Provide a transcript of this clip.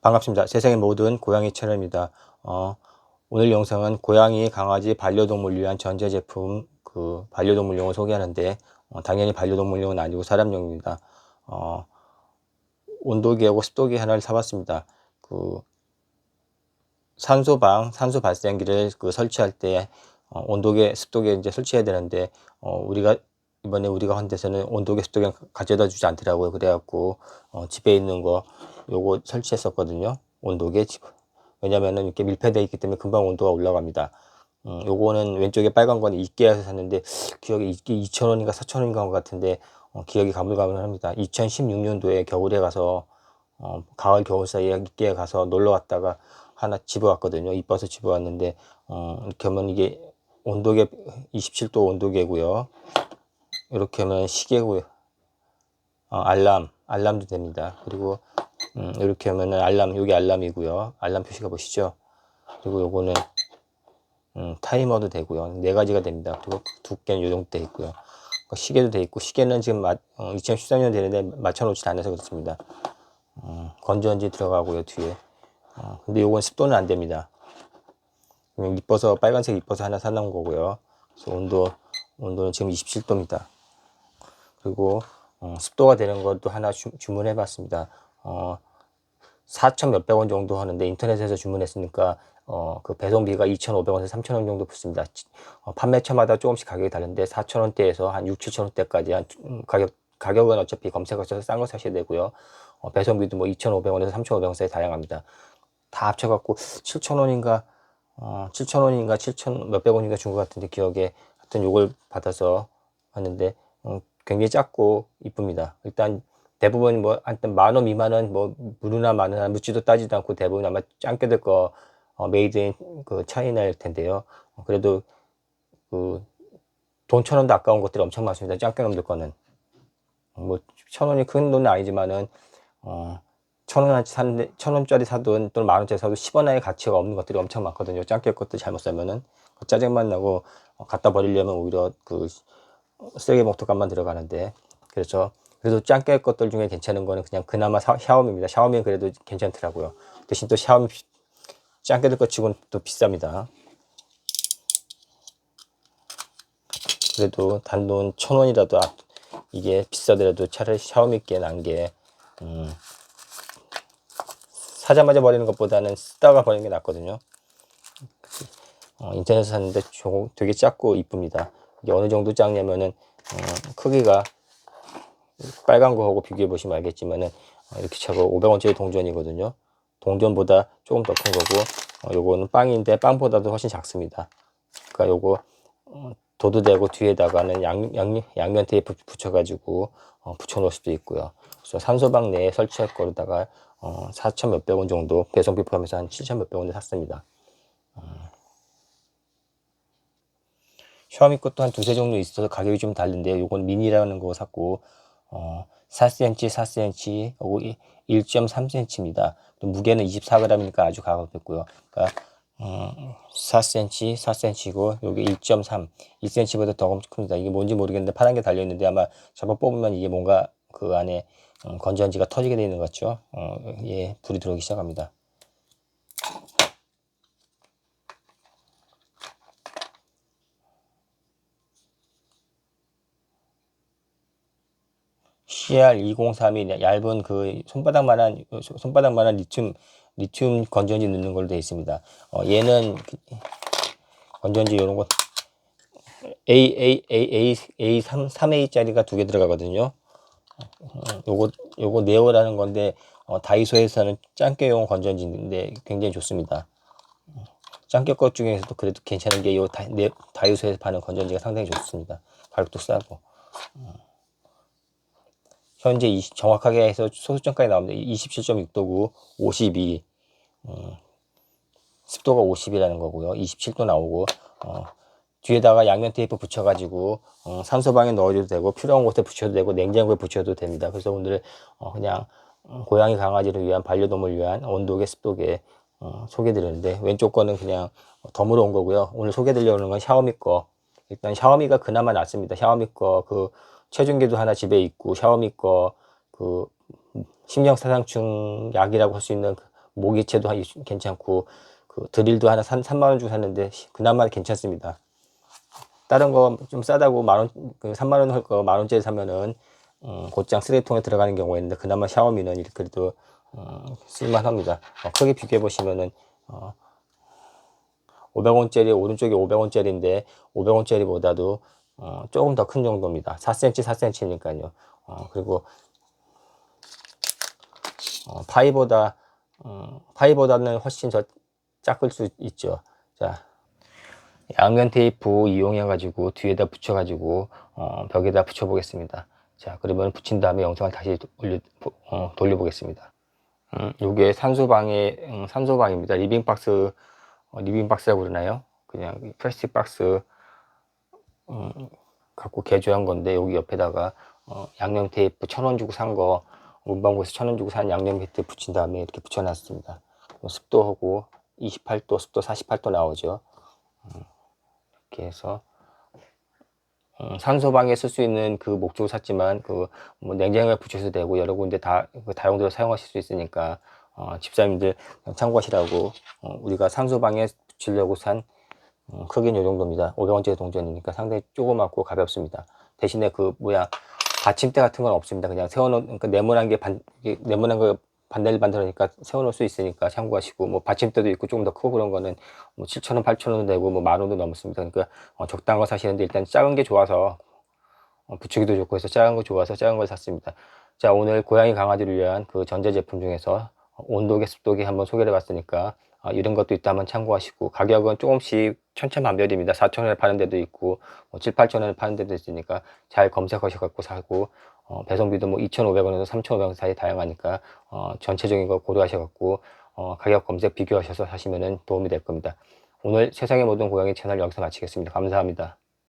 반갑습니다. 세상의 모든 고양이 채널입니다. 어, 오늘 영상은 고양이, 강아지, 반려동물 위한 전자제품 그 반려동물용을 소개하는데 어, 당연히 반려동물용은 아니고 사람용입니다. 어, 온도계하고 습도계 하나를 사봤습니다. 그 산소방, 산소 발생기를 그 설치할 때 어, 온도계, 습도계 이제 설치해야 되는데 어, 우리가 이번에 우리가 한 데서는 온도계, 습도계 가져다 주지 않더라고요. 그래갖고 어, 집에 있는 거 요거 설치했었거든요. 온도계 집. 왜냐면은 이렇게 밀폐되어 있기 때문에 금방 온도가 올라갑니다. 음, 요거는 왼쪽에 빨간 건 이케아에서 샀는데 기억이 이게 2,000원인가 4,000원인가 것 같은데 어, 기억이 가물가물합니다. 2016년도에 겨울에 가서 어, 가을 겨울 사이에 이케아 가서 놀러 갔다가 하나 집어왔거든요. 이뻐서 집어왔는데 어, 이렇게 하면 이게 온도계 27도 온도계고요. 이렇게 하면 시계고요. 어, 알람, 알람도 됩니다. 그리고 음, 이렇게 하면은 알람, 여기 알람이고요. 알람 표시가 보시죠. 그리고 요거는 음, 타이머도 되고요. 네 가지가 됩니다. 그리고 두께는 요 정도 돼 있고요. 그 시계도 돼 있고 시계는 지금 마, 어, 2013년 되는데 맞춰놓지 않아서 그렇습니다. 음, 건전지 들어가고요 뒤에. 어, 근데 요건 습도는 안 됩니다. 이뻐서 빨간색 이뻐서 하나 사놓은 거고요. 그래서 온도 온도는 지금 27도입니다. 그리고 어, 습도가 되는 것도 하나 주, 주문해 봤습니다. 어, 4천 몇백 원 정도 하는데 인터넷에서 주문했으니까 어, 그 배송비가 2,500원에서 3,000원 정도 붙습니다. 어, 판매처마다 조금씩 가격이 다른데 4,000원대에서 한 6, 7,000원대까지 한 음, 가격 가격은 어차피 검색하셔서 싼 거 사셔야 되고요. 어, 배송비도 뭐 2,500원에서 3,500원 사이 다양합니다. 다 합쳐갖고 7,000원인가 어, 7,000원인가 7,000 몇백 원인가 준 것 같은데 기억에 하여튼 요걸 받아서 왔는데 어, 굉장히 작고 이쁩니다. 일단 대부분 뭐 하여튼 만원 미만은 뭐 무르나 마누나 묻지도 따지도 않고 대부분 아마 짱깨들 거 어, 메이드 인 그 차이나일 텐데요. 어, 그래도 그돈천 원도 아까운 것들이 엄청 많습니다. 짱깨놈들 거는 뭐 천 원이 큰 돈은 아니지만은 어, 천 원어치 사는데 천 원짜리 사든 또는 만 원짜리 사도 10원의 가치가 없는 것들이 엄청 많거든요. 짱깨 것들 잘못 사면은 그 짜증만 나고 어, 갖다 버리려면 오히려 그 쓰레기 목토값만 들어가는데 그래서 그래도 짱깨 것들 중에 괜찮은 거는 그냥 그나마 사, 샤오미입니다. 샤오미는 그래도 괜찮더라고요. 대신 또 샤오미 짱깨들 것 치고는 또 비쌉니다. 그래도 단돈 천 원이라도 아- 이게 비싸더라도 차라리 샤오미께 난게 음, 사자마자 버리는 것보다는 쓰다가 버리는 게 낫거든요. 어, 인터넷에서 샀는데 되게 작고 이쁩니다. 이게 어느 정도 작냐면은 어, 크기가 빨간 거하고 비교해 보시면 알겠지만은 어, 이렇게 차고 500원짜리 동전이거든요. 동전보다 조금 더 큰 거고 어, 요거는 빵인데 빵보다도 훨씬 작습니다. 그러니까 요거 어, 도드대고 뒤에다가는 양, 양, 양면 테이프 붙여가지고 어, 붙여놓을 수도 있고요. 그래서 산소방 내에 설치할 거로다가 어, 4천 몇백 원 정도 배송비 포함해서 한 7천 몇백 원에 샀습니다. 샤오미 것도 한 두세 종류 있어서 가격이 좀 다른데요. 요건 미니라는 거 샀고 어, 4cm, 4cm, 요거 1.3cm입니다. 무게는 24g이니까 아주 가볍고요. 그러니까 음, 4cm, 4cm고 여기 1.3, 1cm보다 더 엄청 큽니다. 이게 뭔지 모르겠는데 파란 게 달려 있는데 아마 잡아 뽑으면 이게 뭔가 그 안에 음, 건전지가 터지게 되어 있는 것 같죠. 어, 예, 불이 들어오기 시작합니다. CR2032 얇은 그 손바닥만한 손바닥만한 리튬 리튬 건전지 넣는 걸로 되어 있습니다. 어, 얘는 그 건전지 이런 거 A A A A A 3 3A짜리가 두 개 들어가거든요. 어, 요거 요거 네오라는 건데 어, 다이소에서는 짱깨용 건전지인데 굉장히 좋습니다. 짱깨 것 중에서도 그래도 괜찮은 게요 다이소에서 파는 건전지가 상당히 좋습니다. 가격도 싸고. 현재 20, 정확하게 해서 소수점까지 나옵니다. 27.6도고 52 음, 습도가 50이라는 거고요. 27도 나오고 어, 뒤에다가 양면 테이프 붙여가지고 어, 산소방에 넣어줘도 되고 필요한 곳에 붙여도 되고 냉장고에 붙여도 됩니다. 그래서 오늘 어, 그냥 어, 고양이 강아지를 위한 반려동물 위한 온도계 습도계 어, 소개드리는데 왼쪽 거는 그냥 덤으로 온 거고요. 오늘 소개드리려는 건 샤오미 거 일단 샤오미가 그나마 낫습니다. 샤오미 거그 체중계도 하나 집에 있고 샤오미 거그 신경사상충 약이라고 할 수 있는 그 모기채도 괜찮고 그 드릴도 하나 3, 3만 원 주고 샀는데 그나마 괜찮습니다. 다른 거 좀 싸다고 만 원, 그 3만 원 할 거 만 원짜리 사면은 음, 곧장 쓰레기통에 들어가는 경우가 있는데 그나마 샤오미는 그래도 음, 쓸만합니다. 어, 크게 비교해 보시면은 어, 500원짜리 오른쪽이 500원짜리인데 500원짜리보다도 어, 조금 더 큰 정도입니다. 4cm 4cm니까요. 어, 그리고 어, 파이보다 어, 파이보다는 훨씬 더 작을 수 있죠. 자, 양면 테이프 이용해 가지고 뒤에다 붙여 가지고 어, 벽에다 붙여 보겠습니다. 자, 그러면 붙인 다음에 영상을 다시 올려 어, 돌려 보겠습니다. 음, 요게 산소방의 음, 산소방입니다. 리빙 박스 어, 리빙 박스라고 그러나요? 그냥 플라스틱 박스 음, 갖고 개조한 건데 여기 옆에다가 어, 양념 테이프 천 원 주고 산 거 문방구에서 천 원 주고 산 양념 테이프 붙인 다음에 이렇게 붙여놨습니다. 습도하고 28도, 습도 48도 나오죠. 음, 이렇게 해서 음, 산소방에 쓸 수 있는 그 목적을 샀지만 그 뭐 냉장고에 붙여도 되고 여러 군데 다 그 다용도로 사용하실 수 있으니까 어, 집사님들 참고하시라고 어, 우리가 산소방에 붙이려고 산 음, 크기는 이 정도입니다. 500원짜리 동전이니까 상당히 조그맣고 가볍습니다. 대신에 그 뭐야 받침대 같은 건 없습니다. 그냥 세워놓은 그러니까 네모난 게 반, 네모난 거 만들으니까 세워놓을 수 있으니까 참고하시고 뭐 받침대도 있고 조금 더 크고 그런 거는 뭐 7,000원, 8,000원 되고 뭐 만 원도 넘습니다. 그러니까 어, 적당한 거 사시는데 일단 작은 게 좋아서 어, 붙이기도 좋고 해서 작은 거 좋아서 작은 걸 샀습니다. 자 오늘 고양이 강아지를 위한 그 전자 제품 중에서 온도계 습도계 한번 소개를 해봤으니까 어, 이런 것도 있다면 참고하시고 가격은 조금씩 천차만별입니다. 4,000원에 파는 데도 있고 뭐 7, 8,000원에 파는 데도 있으니까 잘 검색하셔갖고 사고 어, 배송비도 뭐 2,500원에서 3,500원 사이 다양하니까 어, 전체적인 거 고려하셔갖고 어, 가격 검색 비교하셔서 사시면 도움이 될 겁니다. 오늘 세상의 모든 고양이 채널 여기서 마치겠습니다. 감사합니다.